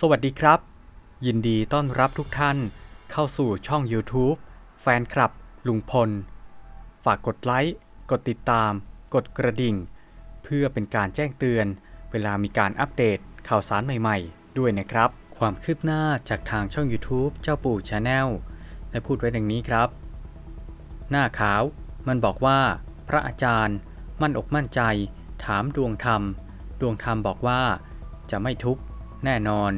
สวัสดีครับ ยินดีต้อนรับทุกท่านเข้าสู่ช่อง YouTube แฟนคลับ ลุงพล ฝากกดไลค์ กดติดตาม กดกระดิ่ง เพื่อเป็นการแจ้งเตือน เวลามีการอัปเดตข่าวสารใหม่ๆ ด้วยนะครับ ความคืบหน้าจากทางช่อง YouTube เจ้าปู่ชาแนลได้พูดไว้ดังนี้ครับ หน้าขาวมันบอกว่า พระอาจารย์มั่นอกมั่นใจ ถามดวงธรรม ดวงธรรมบอกว่าจะไม่ทุบ แน่นอน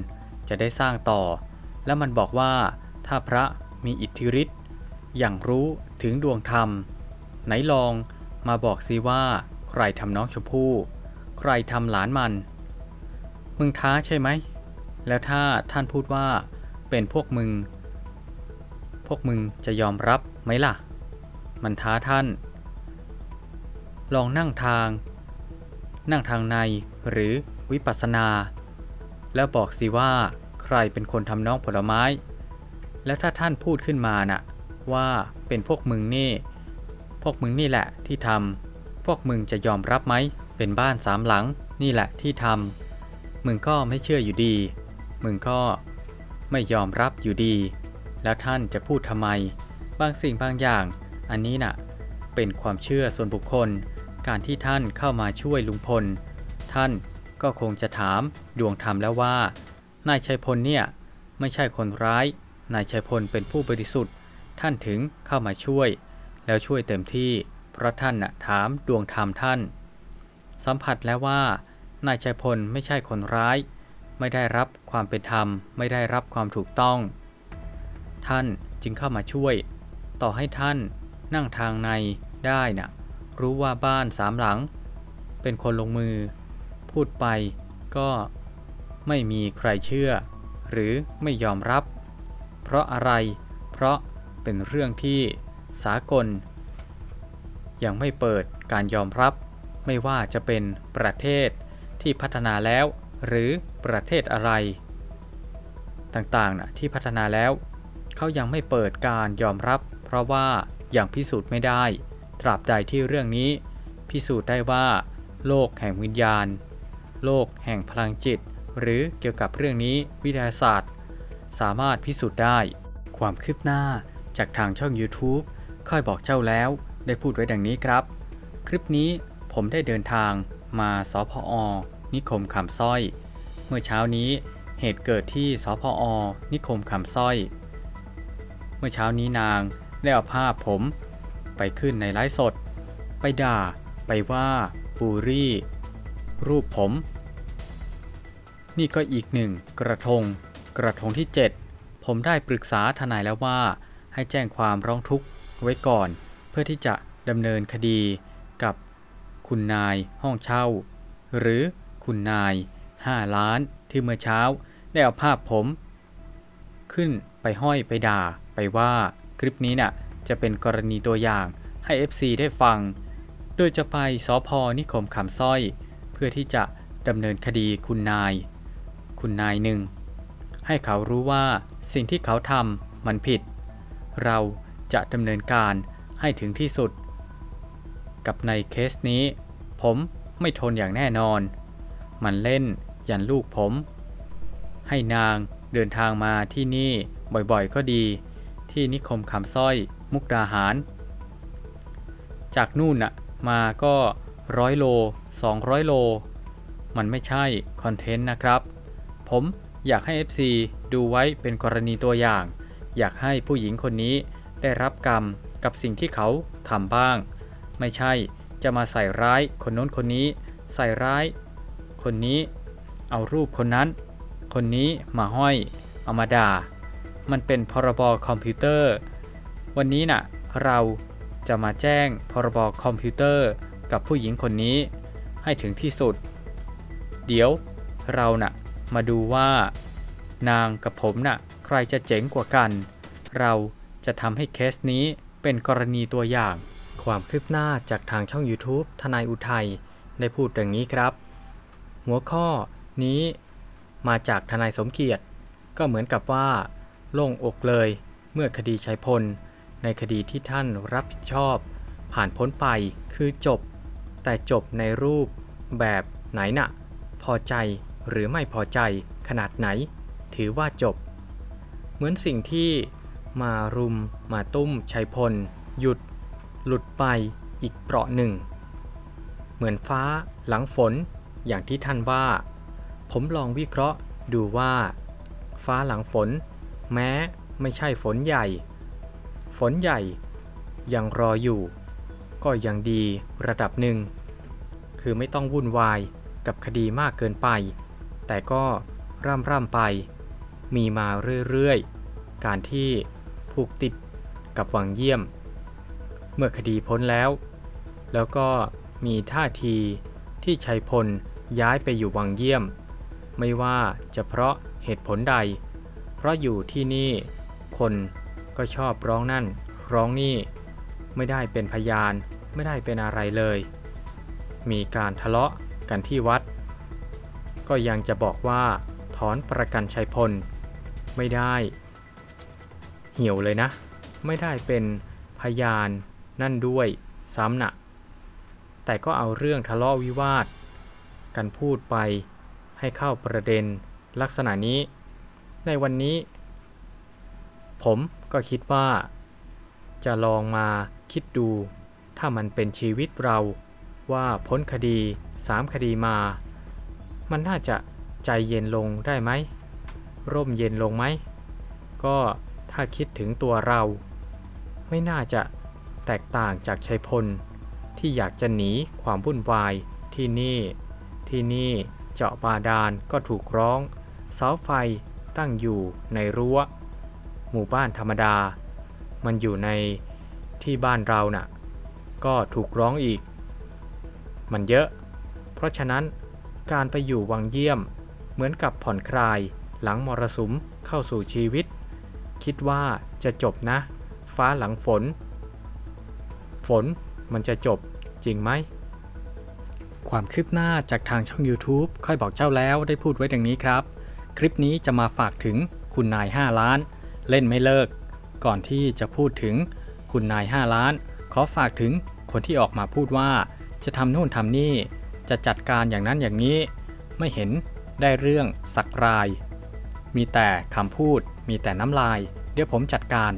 จะได้สร้างต่อ แล้วมันบอกว่าถ้าพระมีอิทธิฤทธิ์อย่างรู้ถึงดวงธรรม ไหนลองมาบอกสิว่า ใครทำน้องชมพู่ ใครทำหลานมัน มึงท้าใช่ไหม แล้วถ้าท่านพูดว่าเป็นพวกมึง พวกมึงจะยอมรับไหมล่ะ มันท้าท่าน ลองนั่งทาง นั่งทางในหรือวิปัสสนา แล้วบอกสิว่าใครเป็นคนทำน้องผลไม้ แล้วถ้าท่านพูดขึ้นมาน่ะ ว่าเป็นพวกมึงนี่ พวกมึงนี่แหละที่ทำพวกมึงจะยอมรับไหม เป็นบ้านสามหลังนี่แหละที่ทำมึงก็ไม่เชื่ออยู่ดี มึงก็ไม่ยอมรับอยู่ดี แล้วท่านจะพูดทำไม บางสิ่งบางอย่าง อันนี้น่ะ เป็นความเชื่อส่วนบุคคล การที่ท่านเข้ามาช่วยลุงพล ท่าน ก็คงจะถามดวงธรรมแล้วว่า นายชัยพลเนี่ยไม่ใช่คนร้าย นายชัยพลเป็นผู้บริสุทธิ์ ท่านถึงเข้ามาช่วย แล้วช่วยเต็มที่ เพราะท่านน่ะถามดวงธรรมท่าน สัมผัสแล้วว่า นายชัยพลไม่ใช่คนร้าย ไม่ได้รับความเป็นธรรม ไม่ได้รับความถูกต้อง ท่านจึงเข้ามาช่วย ต่อให้ท่านนั่งทางในได้น่ะรู้ว่าบ้านสามหลัง เป็นคนลงมือ พูดไปก็ไม่มีใครเชื่อ หรือไม่ยอมรับ เพราะอะไร เพราะเป็นเรื่องที่สากล ยังไม่เปิดการยอมรับ ไม่ว่าจะเป็นประเทศที่พัฒนาแล้ว หรือประเทศอะไร ต่างๆนะที่พัฒนาแล้วเขายังไม่เปิดการยอมรับ เพราะว่ายังพิสูจน์ไม่ได้ ตราบใดที่เรื่องนี้ พิสูจน์ได้ว่า โลกแห่งวิญญาณ โลกแห่งพลังจิต หรือเกี่ยวกับเรื่องนี้วิทยาศาสตร์ สามารถพิสูจน์ได้ ความคืบหน้าจากทางช่อง YouTube ค่อยบอกเจ้าแล้วได้พูดไว้ดังนี้ครับ คลิปนี้ผมได้เดินทางมาสพอ นิคมคำสร้อย เมื่อเช้านี้เหตุเกิดที่สพอ นิคมคำสร้อย เมื่อเช้านี้นางได้เอาภาพผม ไปขึ้นในไลฟ์สด ไปด่า ไปว่าบูรี่ รูปผม นี่ก็อีกหนึ่งกระทง กระทงที่ 7 ผมได้ปรึกษาทนายแล้วว่า ให้แจ้งความร้องทุกข์ไว้ก่อน เพื่อที่จะดำเนินคดีกับคุณนายห้องเช่า หรือคุณนาย 5 ล้านที่เมื่อเช้าได้เอาภาพผม ขึ้นไปห้อยไปด่าไปว่าคลิปนี้น่ะจะเป็นกรณีตัวอย่างให้ FC ได้ฟัง โดยจะไปสอพอนิคมคำสร้อย พื่อที่จะดำเนินคดีคุณนาย คุณนายหนึ่ง ให้เขารู้ว่าสิ่งที่เขาทำมันผิด เราจะดำเนินการให้ถึงที่สุด กับในเคสนี้ ผมไม่ทนอย่างแน่นอน มันเล่นยันลูกผม ให้นางเดินทางมาที่นี่บ่อยๆก็ดี ที่นิคมคำสร้อยมุกดาหาร จากนู่นน่ะมาก็ ร้อยโล 200 โล มันไม่ใช่คอนเทนต์นะครับ ผมอยากให้ FC ดูไว้เป็นกรณีตัวอย่าง อยากให้ผู้หญิงคนนี้ได้รับกรรมกับสิ่งที่เขาทำบ้าง ไม่ใช่จะมาใส่ร้ายคนโน้นคนนี้ ใส่ร้าย คนนี้ เอารูปคนนั้น คนนี้มาห้อย เอามาด่า มันเป็นพรบคอมพิวเตอร์ วันนี้น่ะเราจะมาแจ้งพรบคอมพิวเตอร์ กับผู้หญิงคนนี้ให้ถึงที่สุด เดี๋ยวเราน่ะมาดูว่า นางกับผมน่ะใครจะเจ๋งกว่ากัน เราจะทำให้เคสนี้เป็นกรณีตัวอย่าง ความคืบหน้าจากทางช่อง YouTube ทนายอุทัยได้พูดอย่างนี้ครับ หัวข้อนี้มาจากทนายสมเกียรติ ก็เหมือนกับว่า โล่งอกเลยเมื่อคดีชัยพล ในคดีที่ท่านรับผิดชอบ ผ่านพ้นไปคือจบ แต่จบในรูปแบบไหนน่ะ พอใจหรือไม่พอใจขนาดไหน ถือว่าจบ เหมือนสิ่งที่มารุมมาตุ้มชัยพล หยุด หลุดไปอีกเปราะหนึ่ง เหมือนฟ้าหลังฝนอย่างที่ท่านว่า ผมลองวิเคราะห์ดูว่า ฟ้าหลังฝน แม้ไม่ใช่ฝนใหญ่ ฝนใหญ่ยังรออยู่ ก็ยังดีระดับหนึ่ง คือไม่ต้องวุ่นวายกับคดีมากเกินไป แต่ก็ร่ำร่ำไป มีมาเรื่อยๆ การที่ผูกติดกับวังเยี่ยม เมื่อคดีพ้นแล้ว แล้วก็มีท่าทีที่ชัยพลย้ายไปอยู่วังเยี่ยม ไม่ว่าจะเพราะเหตุผลใด เพราะอยู่ที่นี่คนก็ชอบร้องนั่นร้องนี่ ไม่ได้เป็นพยานไม่ได้เป็นอะไรเลย มีการทะเลาะกันที่วัด ก็ยังจะบอกว่า ถอนประกันชัยพล ไม่ได้ เหี่ยวเลยนะ ไม่ได้เป็นพยานนั่นด้วยซ้ำนะแต่ก็เอาเรื่องทะเลาะวิวาท กันพูดไปให้เข้าประเด็นลักษณะนี้ ในวันนี้ ผมก็คิดว่า จะลองมาคิดดู ถ้ามันเป็นชีวิตเรา ว่าพ้นคดีสามคดีมา มันน่าจะใจเย็นลงได้ไหม ร่มเย็นลงไหม ก็ถ้าคิดถึงตัวเรา ไม่น่าจะแตกต่างจากชัยพล ที่อยากจะหนีความวุ่นวายที่นี่ ที่นี่เจาะบาดาลก็ถูกร้อง เสาไฟตั้งอยู่ในรั้ว หมู่บ้านธรรมดา มันอยู่ในที่บ้านเราน่ะ ก็ถูกร้องอีก มันเยอะ เพราะฉะนั้นการไปอยู่วังเยี่ยม เหมือนกับผ่อนคลาย หลังมรสุมเข้าสู่ชีวิต คิดว่าจะจบนะ ฟ้าหลังฝน ฝนมันจะจบจริงไหม ความคืบหน้าจากทางช่อง YouTube ค่อยบอกเจ้าแล้วได้พูดไว้ดังนี้ครับ คลิปนี้จะมาฝากถึงคุณนาย 5 ล้าน เล่นไม่เลิก ก่อนที่จะพูดถึงคุณนาย 5 ล้าน ขอฝากถึงคนที่ออกมาพูดว่า จะทำนู่นทำนี่ จะจัดการอย่างนั้นอย่างนี้ ไม่เห็นได้เรื่องสักราย มีแต่คำพูด มีแต่น้ำลาย เดี๋ยวผมจัดการ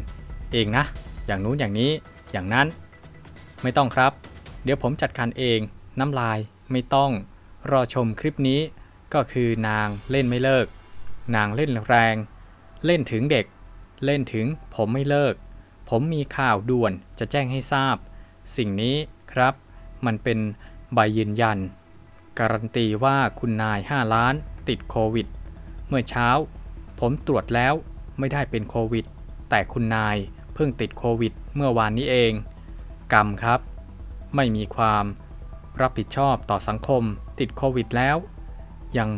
เองนะ อย่างนู้นอย่างนี้ อย่างนั้น ไม่ต้องครับ เดี๋ยวผมจัดการเอง น้ำลายไม่ต้อง รอชมคลิปนี้ก็คือนางเล่นไม่เลิก นางเล่นแรง เล่นถึงเด็ก เล่นถึงผมไม่เลิก ผมมีข่าวด่วนจะแจ้งให้ทราบ สิ่งนี้ครับ มันเป็นใบยืนยัน การันตีว่าคุณนาย 5 ล้านติดโควิด เมื่อเช้า ผมตรวจแล้วไม่ได้เป็นโควิด แต่คุณนายเพิ่งติดโควิด เมื่อวานนี้เอง กรรมครับ ไม่มีความรับผิดชอบต่อสังคมติดโควิดแล้ว ยัง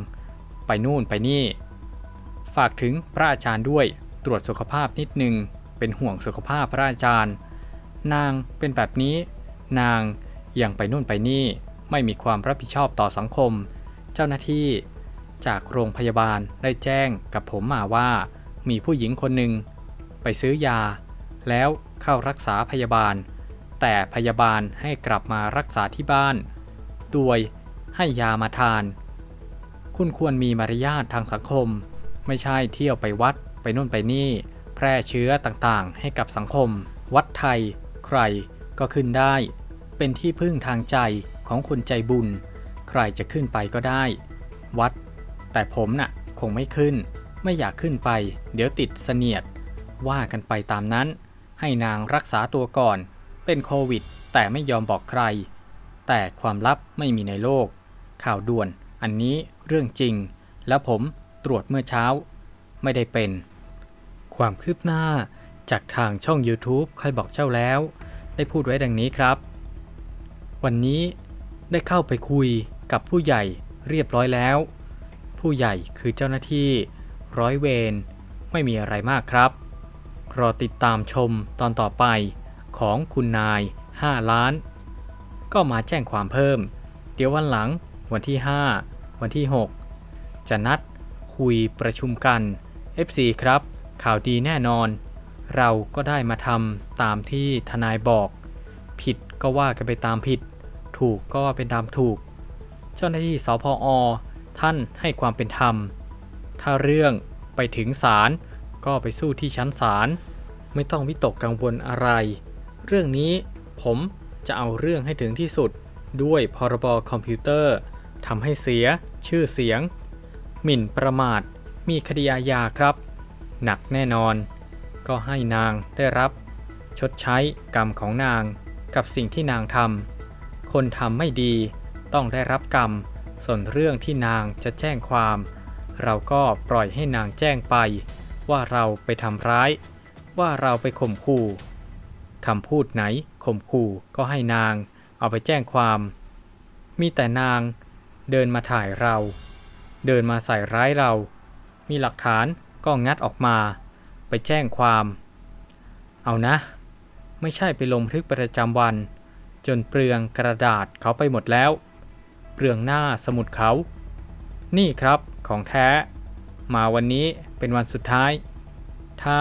ไปนู่นไปนี่ ฝากถึงพระอาจารย์ด้วยตรวจสุขภาพนิดนึง เป็นห่วงสุขภาพพระอาจารย์ นางเป็นแบบนี้ นาง ยังไปนู่นไปนี่ไม่มีความรับผิดชอบต่อสังคม เจ้าหน้าที่ จากโรงพยาบาลได้แจ้งกับผมมาว่า มีผู้หญิงคนหนึ่งไปซื้อยา แล้วเข้ารักษาพยาบาล แต่พยาบาลให้กลับมารักษาที่บ้าน โดยให้ยามาทาน คุณควรมีมารยาททางสังคม ไม่ใช่เที่ยวไปวัดไปนู่นไปนี่ แพร่เชื้อต่างๆ ให้กับสังคม วัดไทย ใครก็ขึ้นได้ เป็นที่พึ่งทางใจของคนใจบุญ ใครจะขึ้นไปก็ได้ วัด แต่ผมน่ะคงไม่ขึ้น ไม่อยากขึ้นไป เดี๋ยวติดเสนียด ว่ากันไปตามนั้น ให้นางรักษาตัวก่อน เป็นโควิด แต่ไม่ยอมบอกใคร แต่ความลับไม่มีในโลก ข่าวด่วน อันนี้เรื่องจริง แล้วผมตรวจเมื่อเช้า ไม่ได้เป็น ความคืบหน้าจากทางช่อง YouTube ค่อยบอกเจ้าแล้ว ได้พูดไว้ดังนี้ครับ วันนี้ได้เข้าไปคุยกับผู้ใหญ่เรียบร้อยแล้ว ผู้ใหญ่คือเจ้าหน้าที่ร้อยเวรไม่มีอะไรมากครับ รอติดตามชมตอนต่อไปของคุณนาย 5 ล้าน ก็มาแจ้งความเพิ่ม เดี๋ยววันหลังวันที่ 5 วันที่ 6 จะนัดคุยประชุมกัน FC ครับ ข่าวดีแน่นอน เราก็ได้มาทำตามที่ทนายบอก ผิดก็ว่ากันไปตามผิด ถูกก็เป็นตามถูก เจ้าหน้าที่สพอ ท่านให้ความเป็นธรรม ถ้าเรื่องไปถึงศาลก็ไปสู้ที่ชั้นศาลไม่ต้องวิตกกังวลอะไร เรื่องนี้ผมจะเอาเรื่องให้ถึงที่สุดด้วยพรบคอมพิวเตอร์ทำให้เสียชื่อเสียง หมิ่นประมาทมีคดีอาญาครับ หนักแน่นอน ก็ให้นางได้รับ ชดใช้กรรมของนางกับสิ่งที่นางทำ คนทำไม่ดีต้องได้รับกรรม ส่วนเรื่องที่นางจะแจ้งความ เราก็ปล่อยให้นางแจ้งไป ว่าเราไปทำร้าย ว่าเราไปข่มขู่คำพูดไหนข่มขู่ก็ให้นางเอาไปแจ้งความ มีแต่นางเดินมาถ่ายเรา เดินมาใส่ร้ายเรา มีหลักฐานก็งัดออกมา ไปแจ้งความ เอานะ ไม่ใช่ไปลงบันทึกประจำวัน จนเปลืองกระดาษเขาไปหมดแล้ว เปลืองหน้าสมุดเขา นี่ครับของแท้ มาวันนี้เป็นวันสุดท้าย ถ้า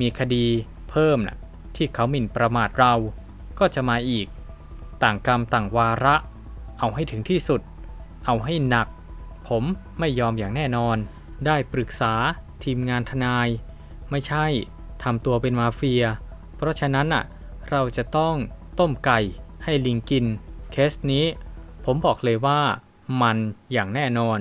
มีคดีเพิ่มนะที่เขาหมิ่นประมาทเราก็จะมาอีก ต่างกรรมต่างวาระ เอาให้ถึงที่สุด เอาให้หนัก ผมไม่ยอมอย่างแน่นอน ได้ปรึกษาทีมงานทนาย ไม่ใช่ทำตัวเป็นมาเฟีย เพราะฉะนั้นอะเราจะต้อง ต้มไก่ให้ลิงกิน เคสนี้ ผมบอกเลยว่ามันอย่างแน่นอน